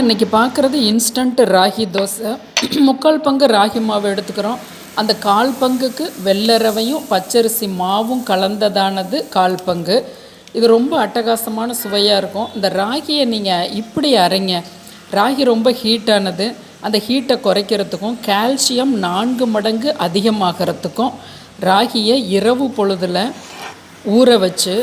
இன்றைக்கி பார்க்குறது இன்ஸ்டன்ட் ராகி தோசை. முக்கால் பங்கு ராகி மாவு எடுத்துக்கிறோம். அந்த கால் பங்குக்கு வெள்ளை ரவையும் பச்சரிசி மாவும் கலந்ததானது கால் பங்கு. இது ரொம்ப அட்டகாசமான சுவையாக இருக்கும். இந்த ராகியை நீங்கள் இப்படி அரைங்க. ராகி ரொம்ப ஹீட்டானது அந்த ஹீட்டை குறைக்கிறதுக்கும் கால்சியம் நான்கு மடங்கு அதிகமாகிறதுக்கும் ராகியை இரவு பொழுதில் ஊற வச்சு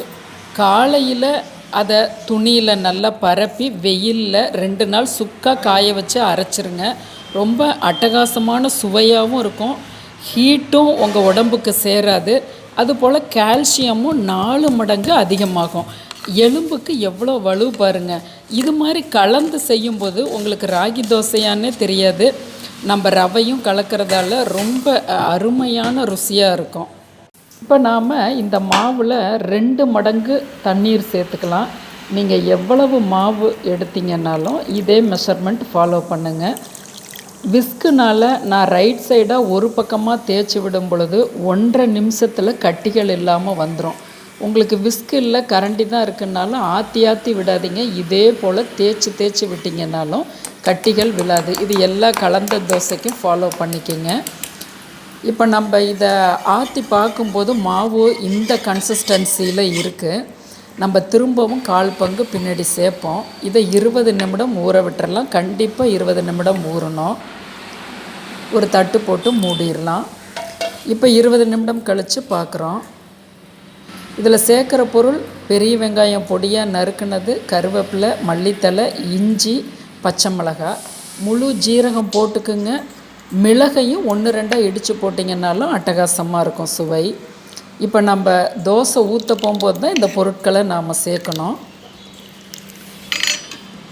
காலையில் அதை துணியில் நல்லா பரப்பி வெயிலில் ரெண்டு நாள் சுக்காக காய வச்சு அரைச்சிருங்க. ரொம்ப அட்டகாசமான சுவையாகவும் இருக்கும். ஹீட்டும் உங்கள் உடம்புக்கு சேராது. அதுபோல் கால்சியமும் நாலு மடங்கு அதிகமாகும். எலும்புக்கு எவ்வளோ வலு பாருங்க. இது மாதிரி கலந்து செய்யும்போது உங்களுக்கு ராகி தோசையானே தெரியாது. நம்ம ரவையும் கலக்கிறதால ரொம்ப அருமையான ருசியாக இருக்கும். இப்போ நாம் இந்த மாவில் ரெண்டு மடங்கு தண்ணீர் சேர்த்துக்கலாம். நீங்கள் எவ்வளவு மாவு எடுத்தீங்கன்னாலும் இதே மெஷர்மெண்ட் ஃபாலோ பண்ணுங்கள் விஸ்குனால் நான் ரைட் சைடாக ஒரு பக்கமாக தேய்ச்சி விடும் பொழுது ஒன்றரை நிமிஷத்தில் கட்டிகள் இல்லாமல் வந்துடும் உங்களுக்கு விஸ்கு இல்லை கரண்டி தான் இருக்குன்னாலும் ஆற்றி ஆற்றி விடாதீங்க. இதே போல் தேய்ச்சி தேய்ச்சி விட்டிங்கனாலும் கட்டிகள் விழாது. இது எல்லா கலந்த தோசைக்கும் ஃபாலோ பண்ணிக்கோங்க. இப்போ நம்ம இதை ஆற்றி பார்க்கும்போது மாவு இந்த கன்சிஸ்டன்சியில் இருக்குது நம்ம திரும்பவும் கால் பங்கு பின்னாடி சேர்ப்போம் இதை இருபது நிமிடம் ஊற விட்டுறலாம். கண்டிப்பாக இருபது நிமிடம் ஊறணும். ஒரு தட்டு போட்டு மூடிடலாம். இப்போ இருபது நிமிடம் கழித்து பார்க்குறோம் இதில் சேர்க்குற பொருள் பெரிய வெங்காயம் பொடியாக நறுக்குனது கருவேப்பிலை மல்லித்தலை இஞ்சி பச்சை மிளகாய். முழு ஜீரகம் போட்டுக்குங்க. மிளகையும் ஒன்று ரெண்டாக இடித்து போட்டிங்கன்னாலும் அட்டகாசமாக இருக்கும் சுவை. இப்போ நம்ம தோசை ஊற்ற போகும்போது தான் இந்த பொருட்களை நாம் சேர்க்கணும்.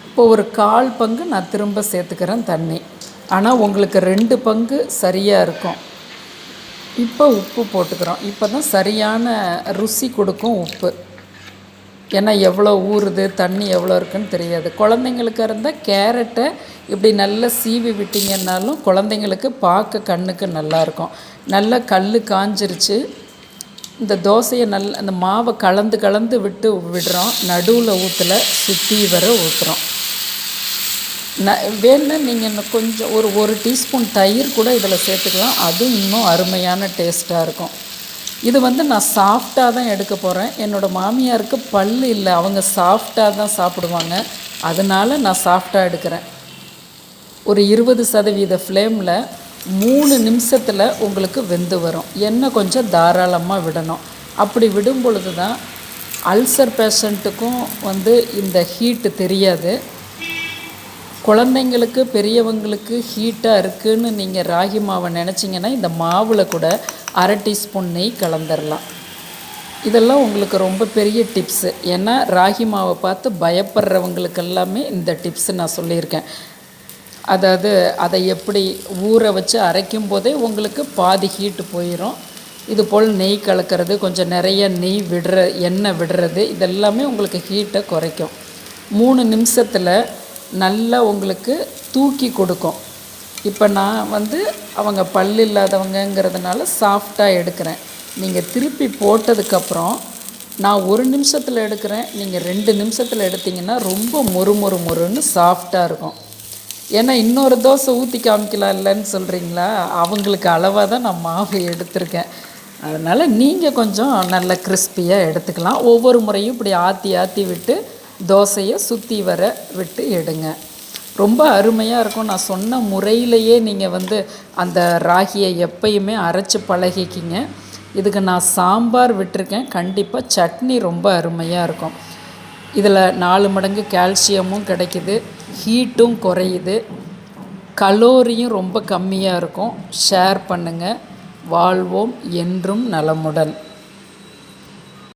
இப்போ ஒரு கால் பங்கு நான் திரும்ப சேர்த்துக்கிறேன் தண்ணி. ஆனால் உங்களுக்கு ரெண்டு பங்கு சரியாக இருக்கும். இப்போ உப்பு போட்டுக்கிறோம். இப்போ தான் சரியான ருசி கொடுக்கும் உப்பு. ஏன்னா எவ்வளோ ஊறுது தண்ணி எவ்வளோ இருக்குன்னு தெரியாது. குழந்தைங்களுக்கு இருந்தால் கேரட்டை இப்படி நல்லா சீவி விட்டிங்கன்னாலும் குழந்தைங்களுக்கு பார்க்க கண்ணுக்கு நல்லாயிருக்கும் நல்லா கல் காஞ்சிருச்சு. இந்த தோசையை நல்ல அந்த மாவை கலந்து கலந்து விட்டு விடுறோம். நடுவில் ஊற்றல சுற்றி வர ஊற்றுறோம் ந வேணுன்னா நீங்கள் இன்னும் கொஞ்சம் ஒரு ஒரு டீஸ்பூன் தயிர் கூட இதில் சேர்த்துக்கலாம். அதுவும் இன்னும் அருமையான டேஸ்ட்டாக இருக்கும். இது வந்து நான் சாஃப்டாக தான் எடுக்க போகிறேன் என்னோடய மாமியாருக்கு பல் இல்லை. அவங்க சாஃப்டாக தான் சாப்பிடுவாங்க. அதனால நான் சாஃப்டாக எடுக்கிறேன். ஒரு இருபது சதவீத ஃப்ளேமில் மூணு நிமிஷத்தில் உங்களுக்கு வெந்து வரும். எண்ணெய் கொஞ்சம் தாராளமாக விடணும். அப்படி விடும் பொழுது தான் அல்சர் பேஷண்ட்டுக்கும் வந்து இந்த ஹீட்டு தெரியாது. குழந்தைங்களுக்கு பெரியவங்களுக்கு ஹீட்டாக இருக்குன்னு நீங்கள் ராகி மாவை நினச்சிங்கன்னா இந்த மாவில் கூட அரை டீஸ்பூன் நெய் கலந்துடலாம் இதெல்லாம் உங்களுக்கு ரொம்ப பெரிய டிப்ஸு ஏன்னா ராகி மாவை பார்த்து பயப்படுறவங்களுக்கு எல்லாமே இந்த டிப்ஸு நான் சொல்லியிருக்கேன். அதாவது அதை எப்படி ஊற வச்சு அரைக்கும் போதே உங்களுக்கு பாதி ஹீட்டு போயிடும் இது போல் நெய் கலக்கிறது கொஞ்சம் நிறைய நெய் விடுற எண்ணெய் விடுறது இதெல்லாமே உங்களுக்கு ஹீட்டை குறைக்கும். மூணு நிமிஷத்தில் நல்லா உங்களுக்கு தூக்கி கொடுக்கும். இப்போ நான் வந்து அவங்க பல் இல்லாதவங்கங்கிறதுனால சாஃப்டாக எடுக்கிறேன். நீங்கள் திருப்பி போட்டதுக்கப்புறம் நான் ஒரு நிமிஷத்தில் எடுக்கிறேன். நீங்கள் ரெண்டு நிமிஷத்தில் எடுத்தீங்கன்னா ரொம்ப மொறு மொறு மொறுன்னு சாஃப்டாக இருக்கும். ஏன்னா இன்னொரு தோசை ஊற்றி காமிக்கலாம் இல்லைன்னு சொல்கிறீங்களா அவங்களுக்கு அளவாக தான் நான் மாவு எடுத்திருக்கேன். அதனால் நீங்கள் கொஞ்சம் நல்ல கிறிஸ்பியாக எடுத்துக்கலாம். ஒவ்வொரு முறையும் இப்படி ஆற்றி ஆற்றி விட்டு தோசையை சுற்றி வர விட்டு எடுங்க. ரொம்ப அருமையாக இருக்கும். நான் சொன்ன முறையிலேயே நீங்கள் வந்து அந்த ராகியை எப்பயுமே அரைச்சி பழகிக்கிங்க. இதுக்கு நான் சாம்பார் விட்டிருக்கேன். கண்டிப்பாக சட்னி ரொம்ப அருமையாக இருக்கும். இதில் நாலு மடங்கு கால்சியமும் கிடைக்குது. ஹீட்டும் குறையுது. கலோரியும் ரொம்ப கம்மியாக இருக்கும். ஷேர் பண்ணுங்கள் வாழ்வோம் என்றும் நலமுடன்.